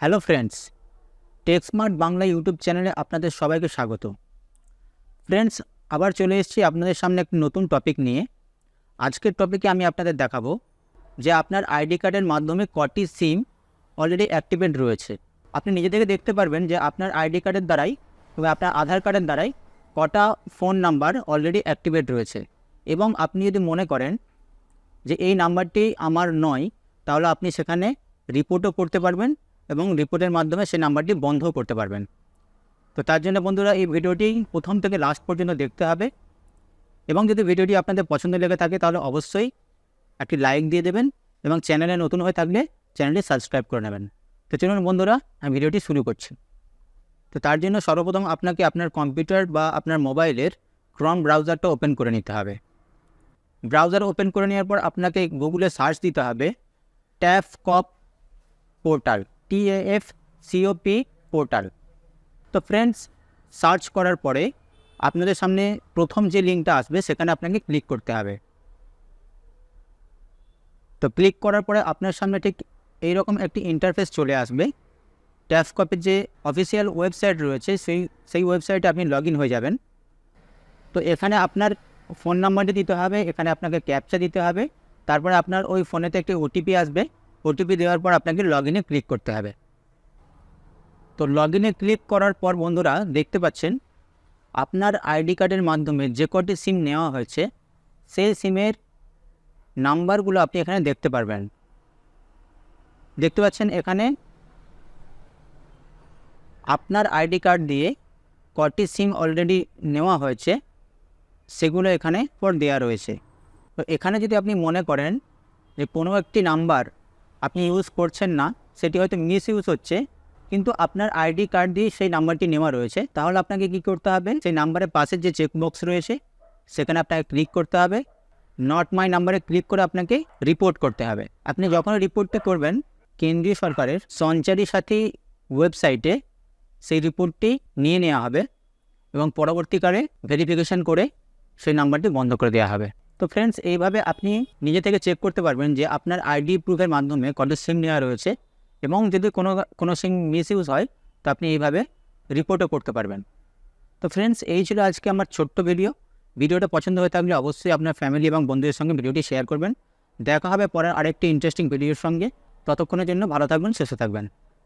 Hello friends, TechSmart Bangla YouTube চ্যানেলে আপনাদের সবাইকে স্বাগত। ফ্রেন্ডস, আবার চলে এসেছি আপনাদের সামনে একটি নতুন টপিক নিয়ে। আজকের টপিকে আমি আপনাদের দেখাবো যে আপনার আইডি কার্ডের মাধ্যমে কটি সিম অলরেডি অ্যাক্টিভেট রয়েছে। আপনি নিজে থেকে দেখতে পারবেন যে আপনার আইডি কার্ডের দ্বারাই বা আপনার আধার কার্ডের দ্বারাই কটা ফোন নাম্বার অলরেডি অ্যাক্টিভেট রয়েছে। এবং আপনি যদি মনে করেন যে এই নাম্বারটি আমার নয়, তাহলে আপনি সেখানে রিপোর্টও করতে পারবেন। এবং রিপোর্টের মাধ্যমে সেই নাম্বারটি বন্ধও করতে পারবেন। তো তার জন্য বন্ধুরা এই ভিডিওটি প্রথম থেকে লাস্ট পর্যন্ত দেখতে হবে। এবং যদি ভিডিওটি আপনাদের পছন্দ লেগে থাকে তাহলে অবশ্যই একটি লাইক দিয়ে দেবেন এবং চ্যানেলে নতুন হয়ে থাকলে চ্যানেলটি সাবস্ক্রাইব করে নেবেন। তো চলুন বন্ধুরা, আমি ভিডিওটি শুরু করছি। তো তার জন্য সর্বপ্রথম আপনাকে আপনার কম্পিউটার বা আপনার মোবাইলের ক্রম ব্রাউজারটা ওপেন করে নিতে হবে। ব্রাউজার ওপেন করে নেওয়ার পর আপনাকে গুগলে সার্চ দিতে হবে TAFCOP portal TAF COP portal তো ফ্রেন্ডস সার্চ করার পরে আপনাদের সামনে প্রথম যে লিঙ্কটা আসবে, সেখানে আপনাকে ক্লিক করতে হবে। তো ক্লিক করার পরে আপনার সামনে ঠিক এইরকম একটি ইন্টারফেস চলে আসবে। ট্যাফ কপের যে অফিসিয়াল ওয়েবসাইট রয়েছে, সেই সেই ওয়েবসাইটে আপনি লগ হয়ে যাবেন। তো এখানে আপনার ফোন নাম্বারটি দিতে হবে, এখানে আপনাকে ক্যাপচা দিতে হবে। তারপরে আপনার ওই ফোনেতে একটি ওটিপি আসবে। ওটিপি দেওয়ার পর আপনাকে লগ ইনে ক্লিক করতে হবে। তো লগ ইনে ক্লিক করার পর বন্ধুরা, দেখতে পাচ্ছেন, আপনার আইডি কার্ডের মাধ্যমে যে কটি সিম নেওয়া হয়েছে, সেই সিমের নাম্বারগুলো আপনি এখানে দেখতে পারবেন। দেখতে পাচ্ছেন এখানে, আপনার আইডি কার্ড দিয়ে কটি সিম অলরেডি নেওয়া হয়েছে, সেগুলো এখানে পর দেওয়া রয়েছে। তো এখানে যদি আপনি মনে করেন যে কোনো একটি নাম্বার আপনি ইউজ করছেন না, সেটি হয়তো মিস ইউজ হচ্ছে, কিন্তু আপনার আইডি কার্ড দিয়ে সেই নাম্বারটি নেওয়া রয়েছে। তাহলে আপনাকে কী করতে হবে? সেই নাম্বারের পাশে যে চেকবক্স রয়েছে, সেখানে আপনাকে ক্লিক করতে হবে। নট মাই নাম্বারে ক্লিক করে আপনাকে রিপোর্ট করতে হবে। আপনি যখন রিপোর্টটা করবেন, কেন্দ্রীয় সরকারের সঞ্চারী সাথী ওয়েবসাইটে সেই রিপোর্টটি নিয়ে নেওয়া হবে এবং পরবর্তীকালে ভেরিফিকেশন করে সেই নাম্বারটি বন্ধ করে দেওয়া হবে। তো ফ্রেন্ডস এইভাবে আপনি নিজে থেকে চেক করতে পারবেন যে আপনার আইডি প্রুফের মাধ্যমে কত সিম নেওয়া রয়েছে এবং যদি কোনো কোনো সিম মিস ইউজ হয়, তো আপনি এইভাবে রিপোর্টও করতে পারবেন। তো ফ্রেন্ডস এই ছিল আজকে আমার ছোট্ট ভিডিও ভিডিওটা পছন্দ হয়ে থাকলে অবশ্যই আপনার ফ্যামিলি এবং বন্ধুদের সঙ্গে ভিডিওটি শেয়ার করবেন। দেখা হবে পরের আরেকটি ইন্টারেস্টিং ভিডিওর সঙ্গে। ততক্ষণের জন্য ভালো থাকবেন, সুস্থ থাকবেন।